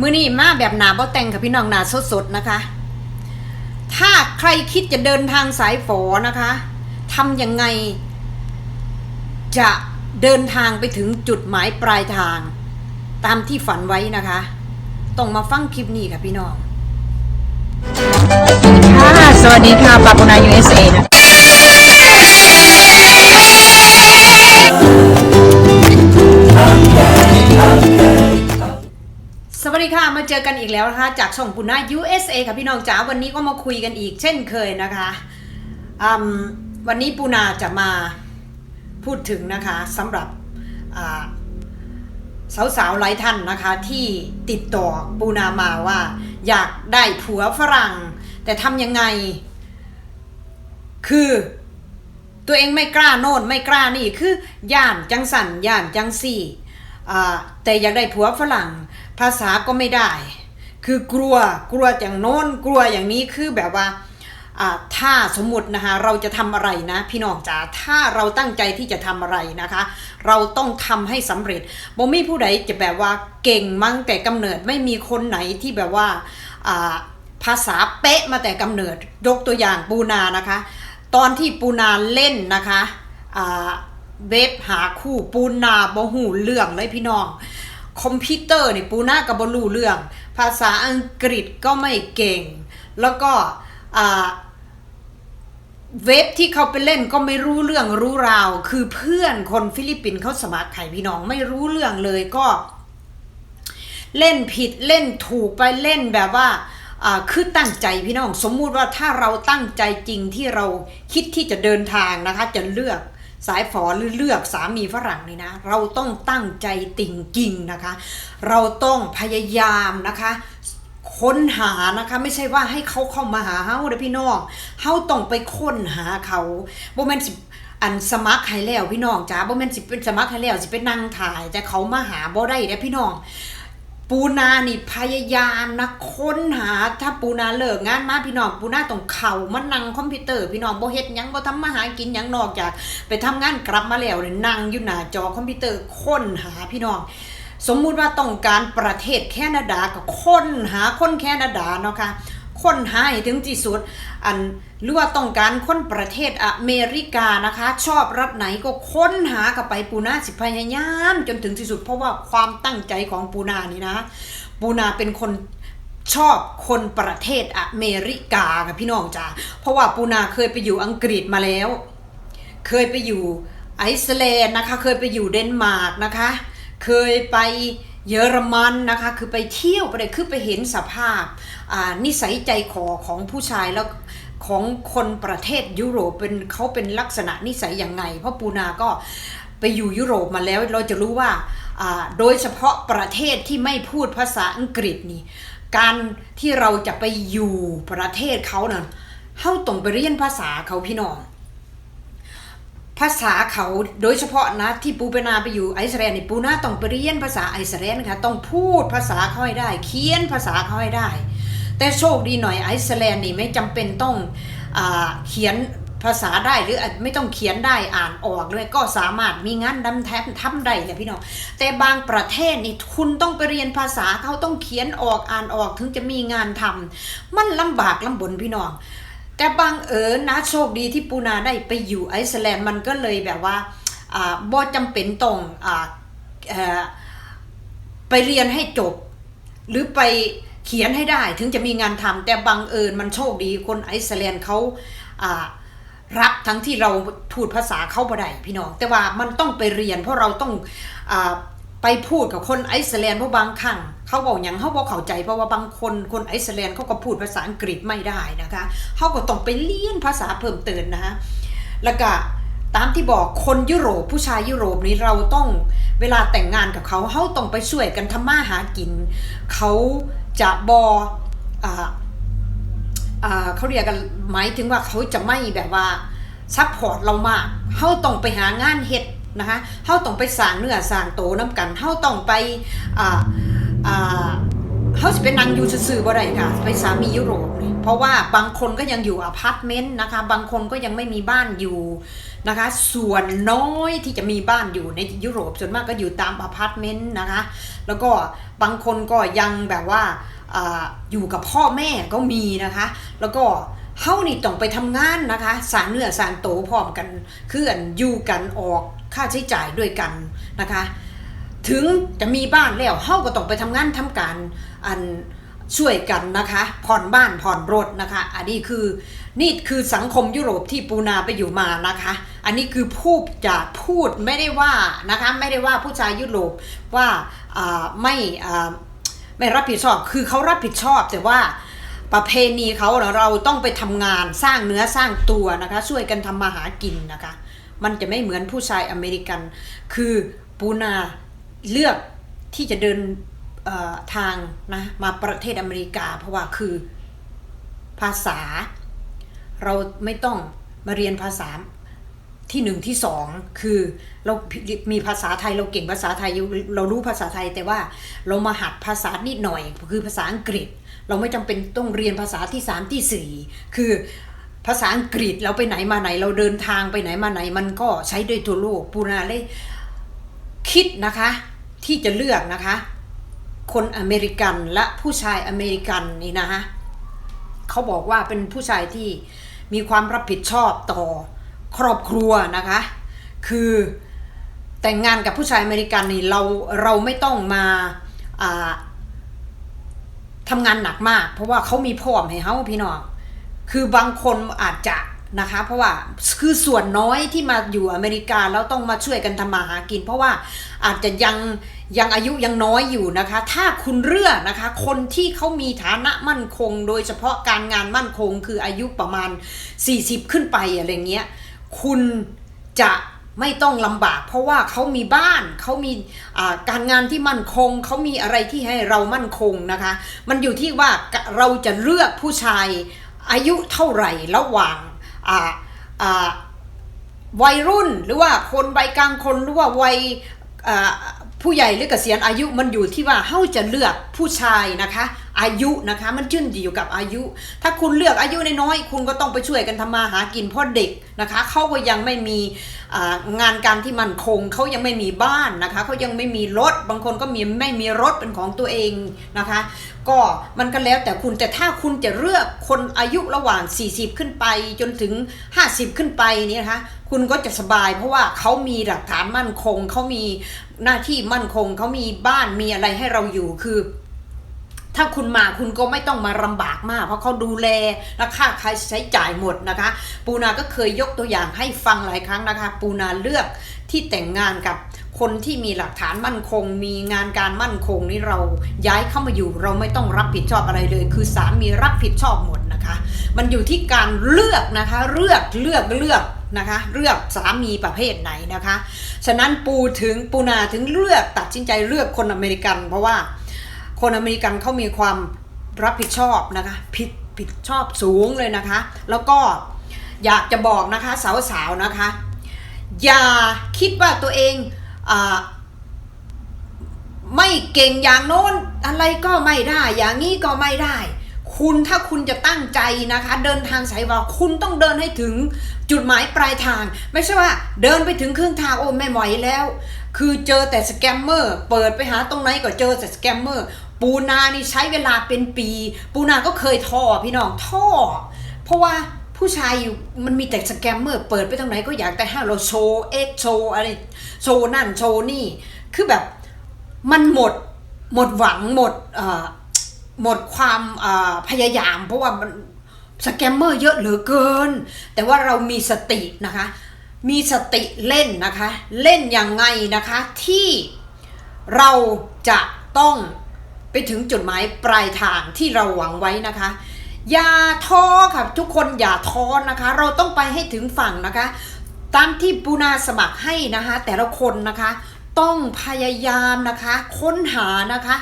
มือนี้มาแบบหนาบ่แต่งค่ะพี่น้องหนาสดๆนะคะ ถ้าใครคิดจะเดินทางสายฝอนะคะทำยังไง จะเดินทางไปถึงจุดหมายปลายทาง ตามที่ฝันไว้นะคะ ต้องมาฟังคลิปนี้ค่ะพี่น้อง ค่ะ สวัสดีค่ะปาปุนา USA นะ สวัสดีค่ะ มาเจอกันอีกแล้วนะคะ จากช่องปุณณา USA ค่ะพี่น้องจ๋าวันนี้ก็มาคุยกันอีกเช่นเคยนะคะวันนี้ปูนาจะมาพูดถึงนะคะสำหรับสาวๆหลายท่านนะคะ ที่ติดต่อปูนามาว่า อยากได้ผัวฝรั่ง แต่ทำยังไง คือตัวเองไม่กล้าโน่นไม่กล้านี่คือย่านจังสันย่านจังสี่แต่อยากได้ผัวฝรั่งาษาก็ไม่ได้ คือกลัวกลัวอย่างโน้นกลัวอย่างนี้คือแบบว่าถ้าสมมตินะคะเราจะทำอะไรนะ พี่น้องจ๋าถ้าเราตั้งใจที่จะทำอะไรนะคะ เราต้องทำให้สำเร็จบ่มีผู้ใดจะแบบว่าเก่งมั้งแต่กำเนิดไม่มีคนไหนที่แบบว่าภาษาเป๊ะมาแต่กำเนิดยกตัวอย่างปูนานะคะ ตอนที่ปูนาเล่นนะคะเว็บหาคู่ปูนาบ่หูเรื่องเลยพี่น้อง คอมพิวเตอร์นี่ปูนากับบรู้เรื่อง ภาษาอังกฤษก็ไม่เก่ง แล้วก็เว็บที่เขาไปเล่นก็ไม่รู้เรื่องรู้ราว คือเพื่อนคนฟิลิปปินส์เขาสมัครไข่พี่น้องไม่รู้เรื่องเลยก็ เล่นผิดเล่นถูกไปเล่นแบบว่าอ่าคือตั้งใจพี่น้องสมมุติว่าถ้าเราตั้งใจจริงที่เราคิดที่จะเดินทางนะคะจะเลือก สายฝอหรือเลือกสามีฝรั่งนี่นะ เราต้องตั้งใจติ่งกิ่งนะคะ เราต้องพยายามนะคะค้นหานะคะไม่ใช่ว่าให้เขาเข้ามาหาเฮาเด้อพี่น้องเฮาต้องไปค้นหาเขาบ่แม่นสิอันสมัครให้แล้วพี่น้องจ้าบ่แม่นสิเป็นสมัครให้แล้วสิเป็นนั่งถ่ายแต่เขามาหาบ่ได้เด้อพี่น้อง ปูนานี่พยายามนะค้นหาถ้าปูนาเลิกงานมาพี่น้องปูนาต้องเข่ามานั่งคอมพิวเตอร์พี่น้องบ่เฮ็ดหยังบ่ทำมาหากินหยังนอกจาก ไปทำงานกลับมาแล้วเนี่ยนั่งอยู่หน้าจอคอมพิวเตอร์ค้นหาพี่น้องสมมุติว่าต้องการประเทศแคนาดาก็ค้นหาคนแคนาดาเนาะค่ะ ค้นหาให้ถึงที่สุด อันหรือว่าต้องการคนประเทศอเมริกานะคะ ชอบรัฐไหนก็ค้นหากับไปปูนาสิพยายามจนถึงที่สุด เพราะว่าความตั้งใจของปูนานี่นะ ปูนาเป็นคนชอบคนประเทศอเมริกาค่ะพี่น้องจ้าเพราะว่าปูนาเคยไปอยู่อังกฤษมาแล้ว เคยไปอยู่ไอซ์แลนด์นะคะ เคยไปอยู่เดนมาร์กนะคะ เคยไป เยอรมันนะคะคือไปเที่ยวไปเลยคือไปเห็นสภาพนิสัยใจคอของผู้ชายแล้วของคนประเทศยุโรปเป็นเขาเป็นลักษณะนิสัยยังไง เพราะปูนาก็ไปอยู่ยุโรปมาแล้วเราจะรู้ว่าโดยเฉพาะประเทศที่ไม่พูดภาษาอังกฤษนี่การที่เราจะไปอยู่ประเทศเขานั่นเข้าต้องไปเรียนภาษาเขาพี่น้อง ภาษาเขาโดยเฉพาะนะที่ปูเปนาไปอยู่ไอซ์แลนด์นี่ปูน่าต้องไปเรียนภาษาไอซ์แลนด์ค่ะต้องพูดภาษาเขาให้ได้ เขียนภาษาเขาให้ได้ แต่โชคดีหน่อยไอซ์แลนด์นี่ไม่จำเป็นต้องอเขียนภาษาได้หรือไม่ต้องเขียนได้อ่านออกเลยก็สามารถมีงานดำแทบทำได้เลยพี่น้องแต่บางประเทศนี่คุณต้องไปเรียนภาษาเขาต้องเขียนออกอ่านออกถึงจะมีงานทำมันลำบากลำบนพี่น้อง แต่บางเอิญนะโชคดีที่ปูนาได้ไปอยู่ไอซ์แลนด์มันก็เลยแบบว่าอ่าบ่จำเป็นต้องออไปเรียนให้จบ หรือไปเขียนให้ได้ถึงจะมีงานทำแต่บางเอิญมันโชคดีคนไอซ์แลนด์เขารับทั้งที่เราพูดภาษาเขาบ่ได้พี่น้อง แต่ว่ามันต้องไปเรียนเพราะเราต้องอ ไปพูดกับคนไอซ์แลนด์เพราะบางครั้งเขาบอกอย่างเขาบอกเข้าใจเพราะว่าบางคนคนไอซ์แลนด์เขาก็พูดภาษาอังกฤษไม่ได้นะคะเขาก็ต้องไปเรียนภาษาเพิ่มเติมนะคะแล้วก็ตามที่บอกคนยุโรปผู้ชายยุโรปนี้เราต้องเวลาแต่งงานกับเขาเขาต้องไปช่วยกันทำมาหากินเขาจะบอ่าอ่าเขาเรียกกันหมายถึงว่าเขาจะไม่แบบว่าซัพพอร์ตเรามากเขาต้องไปหางานเฮ็ด นะคะเขาต้องไปสร้างเนื้อสร้างโตน้ำกันเขาต้องไปอ่าอ่าเขาจะเป็นนางอยู่ซื่อๆบ่ได้ค่ะไปสามียุโรปเพราะว่าบางคนก็ยังอยู่อพาร์ตเมนต์นะคะ บางคนก็ยังไม่มีบ้านอยู่นะคะ ส่วนน้อยที่จะมีบ้านอยู่ในยุโรปส่วนมากก็อยู่ตามอพาร์ตเมนต์นะคะ แล้วก็บางคนก็ยังแบบว่าออยู่กับพ่อแม่ก็มีนะคะ แล้วก็เฮานี่ต้องไปทำงานนะคะ สางเนื้อสางโตพร้อมกันเคืออันอยู่กันออก ค่าใช้จ่ายด้วยกันนะคะ ถึงจะมีบ้านแล้วเฮาก็ต้องไปทำงานทำการอันช่วยกันนะคะ ผ่อนบ้านผ่อนรถนะคะ อันนี้คือนี่คือสังคมยุโรปที่ปูนาไปอยู่มานะคะ อันนี้คือพูดจะพูดไม่ได้ว่านะคะไม่ได้ว่าผู้ชายยุโรปว่าไม่ไม่รับผิดชอบคือเขารับผิดชอบแต่ว่าประเพณีเขาเราต้องไปทำงานสร้างเนื้อสร้างตัวนะคะ ช่วยกันทำมาหากินนะคะ มันจะไม่เหมือนผู้ชายอเมริกัน คือปูนาเลือกที่จะเดินทางนะมาประเทศอเมริกา เพราะว่าคือภาษา เราไม่ต้องมาเรียนภาษาที่หนึ่งที่สองคือเรามีภาษาไทยเราเก่งภาษาไทยอยู่เรารู้ภาษาไทยแต่ว่าเรามาหัดภาษานิดหน่อย คือภาษาอังกฤษ เราไม่จำเป็นต้องเรียนภาษาที่สามที่สี่คือ ภาษาอังกฤษเราไปไหนมาไหน เราเดินทางไปไหนมาไหน มันก็ใช้ได้ทั่วโลกปูนาเลยคิดนะคะ ที่จะเลือกนะคะ คนอเมริกันและผู้ชายอเมริกันนี่นะคะเขาบอกว่าเป็นผู้ชายที่มีความรับผิดชอบต่อครอบครัวนะคะ คือแต่งงานกับผู้ชายอเมริกันนี่เราเราไม่ต้องมาอ่าทำงานหนักมาก เพราะว่าเขามีพ่อมให้เขาพี่น้อง คือบางคนอาจจะนะคะ เพราะว่าคือส่วนน้อยที่มาอยู่อเมริกาแล้วต้องมาช่วยกันทำมาหากิน เพราะว่าอาจจะยังยังอายุยังน้อยอยู่นะคะ ถ้าคุณเลือกนะคะ คนที่เขามีฐานะมั่นคง โดยเฉพาะการงานมั่นคงคืออายุประมาณ 40 ขึ้นไปอะไรเงี้ย คุณจะไม่ต้องลำบาก เพราะว่าเขามีบ้านเขามีการงานที่มั่นคงเขามีอะไรที่ให้เรามั่นคงนะคะ มันอยู่ที่ว่าเราจะเลือกผู้ชาย อายุเท่าไหร่ระหว่างวัยรุ่นหรือว่าคนวัยกลางคนหรือว่าวัยผู้ใหญ่หรือเกษียณอายุมันอยู่ที่ว่าเฮาจะเลือกผู้ชายนะคะ อายุนะคะ มันชื่นอยู่กับอายุ ถ้าคุณเลือกอายุน้อยๆคุณก็ต้องไปช่วยกันทำมาหากินเพราะเด็กนะคะเขาก็ยังไม่มีงานการที่มั่นคงเขายังไม่มีบ้านนะคะเขายังไม่มีรถบางคนก็มีไม่มีรถเป็นของตัวเองนะคะ ก็มันก็แล้วแต่คุณแต่ถ้าคุณจะเลือกคนอายุระหว่าง 40 ขึ้นไปจนถึง 50 ขึ้นไปนี่นะคะคุณก็จะสบายเพราะว่าเขามีหลักฐานมั่นคงเขามีหน้าที่มั่นคงเขามีบ้านมีอะไรให้เราอยู่คือ ถ้าคุณมาคุณก็ไม่ต้องมาลำบากมาก เพราะเขาดูแลและค่าใช้ใช้จ่ายหมดนะคะ ปูนาก็เคยยกตัวอย่างให้ฟังหลายครั้งนะคะ ปูนาเลือกที่แต่งงานกับคนที่มีหลักฐานมั่นคง มีงานการมั่นคงนี่เราย้ายเข้ามาอยู่ เราไม่ต้องรับผิดชอบอะไรเลย คือสามีรับผิดชอบหมดนะคะ มันอยู่ที่การเลือกนะคะ เลือกเลือกเลือกนะคะเลือกสามีประเภทไหนนะคะ ฉะนั้นปูถึงปูนาถึงเลือกตัดสินใจเลือกคนอเมริกัน เพราะว่า คนอเมริกันเขามีความรับผิดชอบนะคะผิดผิดชอบสูงเลยนะคะ แล้วก็อยากจะบอกนะคะสาวๆนะคะ อย่าคิดว่าตัวเองอไม่เก่งอย่างโน้นอะไรก็ไม่ได้ อย่างนี้ก็ไม่ได้ คุณถ้าคุณจะตั้งใจนะคะ เดินทางสายว่าคุณต้องเดินให้ถึงจุดหมายปลายทาง ไม่ใช่ว่าเดินไปถึงครึ่งทางโอ้ไม่ไหวแล้ว คือเจอแต่สแกมเมอร์ เปิดไปหาตรงไหนก็เจอแต่สแกมเมอร์ ปูนานี่ใช้เวลาเป็นปี ปูนาก็เคยท่อพี่น้องท่อ เพราะว่าผู้ชายอยู่มันมีแต่สแกมเมอร์เปิดไปตรงไหนก็อยากแต่ให้เราโชว์เอ็กโชว์อะไรโชว์นั่นโชว์นี่ คือแบบมันหมดหมดหวังหมดเออหมดความพยายาม เพราะว่ามันสแกมเมอร์เยอะเหลือเกิน แต่ว่าเรามีสตินะคะ มีสติเล่นนะคะ เล่นยังไงนะคะที่เราจะต้อง ไปถึงจุดหมายปลายทางที่เราหวังไว้นะคะ อย่าท้อค่ะทุกคนอย่าท้อนะคะ เราต้องไปให้ถึงฝั่งนะคะ ตามที่ปูนาสมัครให้นะคะ แต่ละคนนะคะ ต้องพยายามนะคะ ค้นหานะคะ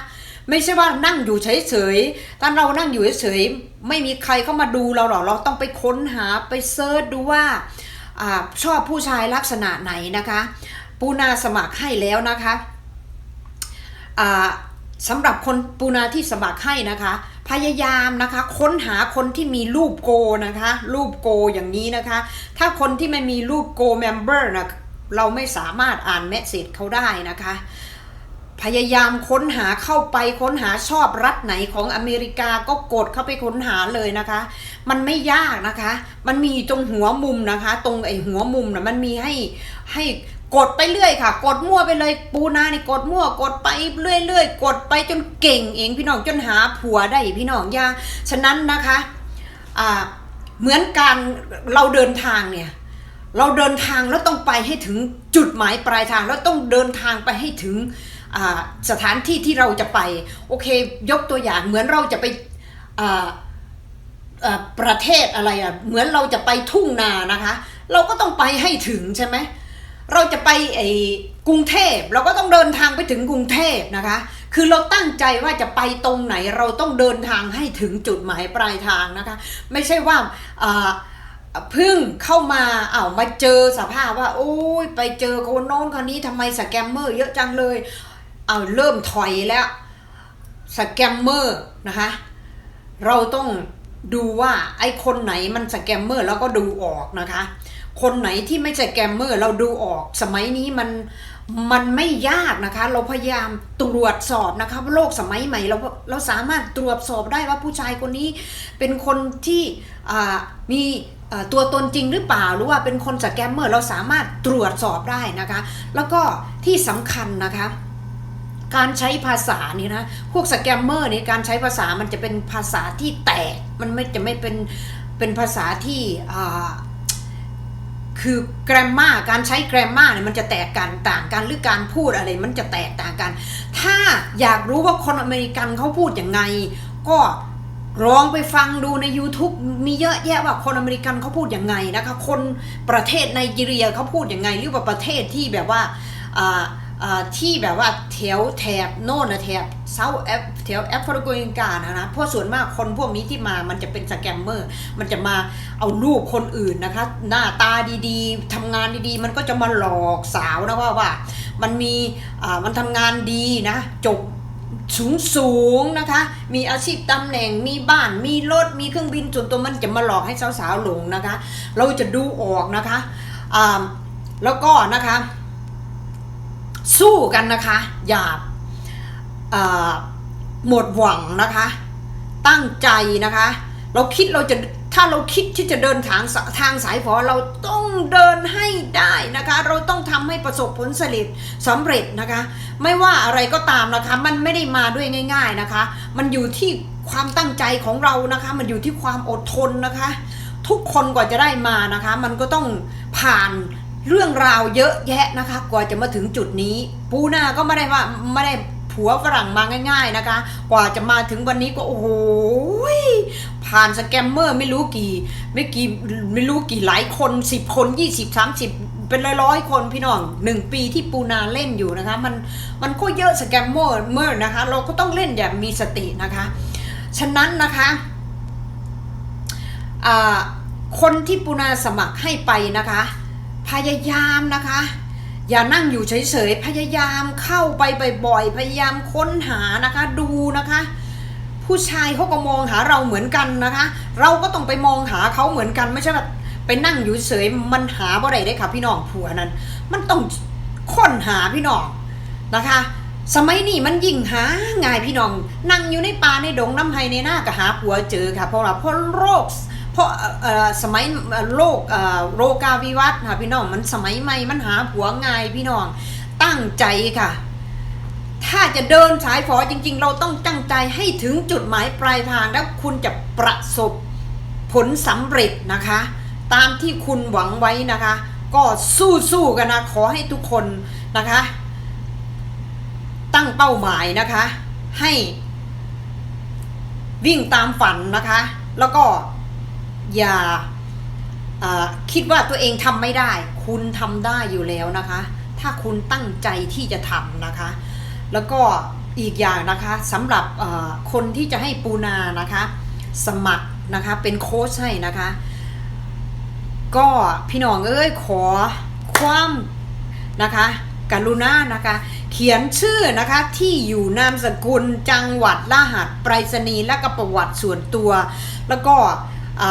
ไม่ใช่ว่านั่งอยู่เฉยๆถ้าเรานั่งอยู่เฉยๆ ไม่มีใครเข้ามาดูเราหรอก เราต้องไปค้นหาไปเซิร์ชดูว่าอชอบผู้ชายลักษณะไหนนะคะ ปูนาสมัครให้แล้วนะคะอ่า สำหรับคนปูนาที่สมัครให้นะคะ พยายามนะคะค้นหาคนที่มีรูปโกนะคะ รูปโกอย่างนี้นะคะ ถ้าคนที่ไม่มีรูปโกเมมเบอร์นะเราไม่สามารถอ่านเมสเซจเขาได้นะคะ พยายามค้นหาเข้าไปค้นหาชอบรัฐไหนของอเมริกาก็กดเข้าไปค้นหาเลยนะคะ มันไม่ยากนะคะ มันมีตรงหัวมุมนะคะ ตรงไอหัวมุมนะมันมีให้ให้ กดไปเรื่อยค่ะ กดมั่วไปเลยปูนานี่กดมั่ว กดไปเรื่อยๆกดไปจนเก่งเองพี่น้องจนหาผัวได้พี่น้องยาฉะนั้นนะคะอ่าเหมือนการเราเดินทางเนี่ยเราเดินทางแล้วต้องไปให้ถึงจุดหมายปลายทางแล้วต้องเดินทางไปให้ถึงสถานที่ที่เราจะไป โอเค ยกตัวอย่างเหมือนเราจะไปประเทศอะไรอะเหมือนเราจะไปทุ่งนานะคะ เราก็ต้องไปให้ถึงใช่ไหม เราจะไปไอ้กรุงเทพเราก็ต้องเดินทางไปถึงกรุงเทพนะคะ คือเราตั้งใจว่าจะไปตรงไหนเราต้องเดินทางให้ถึงจุดหมายปลายทางนะคะ ไม่ใช่ว่าเพิ่งเข้ามาเอ้าวมาเจอสภาพว่า โอ้ยไปเจอคนโน้นคนนี้ทำไมสแกมเมอร์เยอะจังเลยเอาเริ่มถอยแล้วสแกมเมอร์นะคะ เราต้อง ดูว่าไอ้คนไหนมันสแกมเมอร์แล้วก็ดูออกนะคะ คนไหนที่ไม่สแกมเมอร์เราดูออก สมัยนี้มันมันไม่ยากนะคะ เราพยายามตรวจสอบนะคะว่าโลกสมัยใหม่เราเราสามารถตรวจสอบได้ว่าผู้ชายคนนี้เป็นคนที่มีตัวตนจริงหรือเปล่าหรือว่าเป็นคนสแกมเมอร์เราสามารถตรวจสอบได้นะคะ แล้วก็ที่สำคัญนะคะ การใช้ภาษานี่นะพวกสแกมเมอร์นี่การใช้ภาษามันจะเป็นภาษาที่แตกมันไม่จะไม่เป็นเป็นภาษาที่คือแกรมมาการใช้แกรมมาเนี่ยมันจะแตกกันต่างกันหรือการพูดอะไรมันจะแตกต่างกัน ถ้าอยากรู้ว่าคนอเมริกันเขาพูดยังไง ก็ลองไปฟังดูใน YouTube มีเยอะแยะว่าคนอเมริกันเขาพูดยังไงนะคะ คนประเทศไนจีเรียเขาพูดยังไง หรือว่าประเทศที่แบบว่าา ที่แบบว่าแถวแถบโน่นนะแถบเซาแอฟแถวแอฟริกานะนะเพราะส่วนมากคนพวกนี้ที่มามันจะเป็นสแกมเมอร์ มันจะมาเอารูปคนอื่นนะคะ หน้าตาดีๆทำงานดีๆ มันก็จะมาหลอกสาวนะว่าว่า มันมีมันทำงานดีนะ จบสูงสูงๆนะคะ มีอาชีพตำแหน่ง มีบ้าน มีรถ มีเครื่องบินส่วนตัวมันจะมาหลอกให้สาวๆหลงนะคะ เราจะดูออกนะคะ แล้วก็นะคะ สู้กันนะคะ อย่าหมดหวังนะคะ ตั้งใจนะคะ เราคิดเราจะถ้าเราคิดที่จะเดินทางทางสายฝอเราต้องเดินให้ได้นะคะ เราต้องทำให้ประสบผลสำเร็จสำเร็จนะคะ ไม่ว่าอะไรก็ตามนะคะ มันไม่ได้มาด้วยง่าย ๆนะคะ มันอยู่ที่ความตั้งใจของเรานะคะ มันอยู่ที่ความอดทนนะคะ ทุกคนกว่าจะได้มานะคะ มันก็ต้องผ่าน เรื่องราวเยอะแยะนะคะ กว่าจะมาถึงจุดนี้ ปูนาก็ไม่ได้ว่าไม่ได้ผัวฝรั่งมาง่าย ๆนะคะ กว่าจะมาถึงวันนี้ก็โอ้โหผ่านสแกมเมอร์ไม่รู้กี่ไม่กี่ไม่รู้กี่หลายคนสิบคนยี่สิบสามสิบเป็นร้อยร้อยๆคนพี่น้องหนึ่งปีที่ปูนาเล่นอยู่นะคะ มันมันก็เยอะสแกมเมอร์เมอร์นะคะ เราก็ต้องเล่นอย่างมีสตินะคะ ฉะนั้นนะคะคนที่ปูนาสมัครให้ไปนะคะ พยายามนะคะ อย่านั่งอยู่เฉยๆ พยายามเข้าไปบ่อยๆ พยายามค้นหานะคะ ดูนะคะ ผู้ชายเขาก็มองหาเราเหมือนกันนะคะ เราก็ต้องไปมองหาเขาเหมือนกันไม่ใช่แบบไปนั่งอยู่เฉยมันหาบ่ได้ได้ค่ะพี่น้องผัวนั้น มันต้องค้นหาพี่น้องนะคะ สมัยนี้มันยิ่งหาง่ายพี่น้อง นั่งอยู่ในป่าในดงน้ำไฮในหน้าก็หาผัวเจอค่ะ เพราะว่าเพราะโรค เพราะสมัยโรคโรกาวิวัฒน์ค่ะพี่น้องมันสมัยใหม่มันหาผัวง่ายพี่น้องตั้งใจค่ะ ถ้าจะเดินสายฝอจริง ๆ เราต้องตั้งใจให้ถึงจุดหมายปลายทางแล้วคุณจะประสบผลสำเร็จนะคะ ตามที่คุณหวังไว้นะคะ ก็สู้ๆกันนะขอให้ทุกคนนะคะ ตั้งเป้าหมายนะคะ ให้วิ่งตามฝันนะคะ แล้วก็ อย่าคิดว่าตัวเองทำไม่ได้ คุณทำได้อยู่แล้วนะคะ ถ้าคุณตั้งใจที่จะทำนะคะ แล้วก็อีกอย่างนะคะสำหรับคนที่จะให้ปูนานะคะ สมัครนะคะเป็นโค้ชให้นะคะ ก็พี่น้องเอ้ยขอความนะคะกรุณานะคะ เขียนชื่อนะคะที่อยู่นามสกุลจังหวัดรหัสไปรษณีย์และก็ประวัติส่วนตัว แล้วก็ อ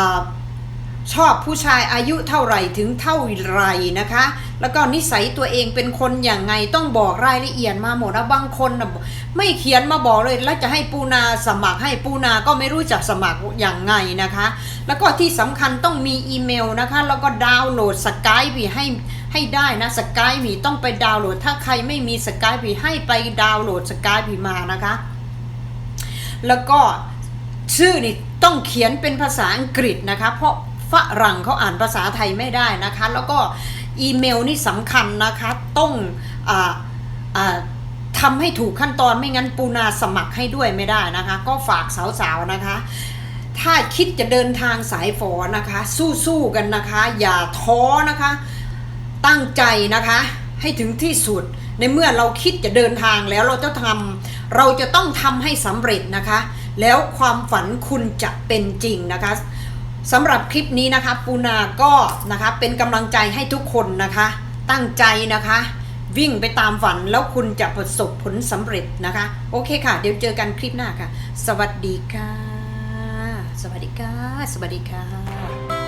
ชอบผู้ชายอายุเท่าไหร่ถึงเท่าไรนะคะ แล้วก็นิสัยตัวเองเป็นคนอย่างไงต้องบอกรายละเอียดมาหมดนะบางคนนะไม่เขียนมาบอกเลยแล้วจะให้ปูนาสมัครให้ปูนาก็ไม่รู้จักสมัครอย่างไงนะคะ แล้วก็ที่สำคัญต้องมีอีเมลนะคะ แล้วก็ดาวน์โหลดสกายพีให้ให้ได้นะสกายพีต้องไปดาวน์โหลด ถ้าใครไม่มีสกายพีให้ไปดาวน์โหลดสกายพีมานะคะ แล้วก็ชื่อนี่ ต้องเขียนเป็นภาษาอังกฤษนะคะ เพราะฝรั่งเขาอ่านภาษาไทยไม่ได้นะคะ แล้วก็อีเมลนี่สำคัญนะคะ ต้องออทำให้ถูกขั้นตอนไม่งั้นปูนาสมัครให้ด้วยไม่ได้นะคะ ก็ฝากสาวๆนะคะ ถ้าคิดจะเดินทางสายฝอนะคะ สู้ๆกันนะคะ อย่าท้อนะคะ ตั้งใจนะคะ ให้ถึงที่สุดในเมื่อเราคิดจะเดินทางแล้วเราจะทำเราจะต้องทำให้สำเร็จนะคะ แล้วความฝันคุณจะเป็นจริงนะคะสำหรับคลิปนี้นะคะปูนาก็นะคะเป็นกำลังใจให้ทุกคนนะคะ ตั้งใจนะคะ วิ่งไปตามฝันแล้วคุณจะประสบผลสำเร็จนะคะ โอเคค่ะ เดี๋ยวเจอกันคลิปหน้าค่ะ สวัสดีค่ะ สวัสดีค่ะ สวัสดีค่ะ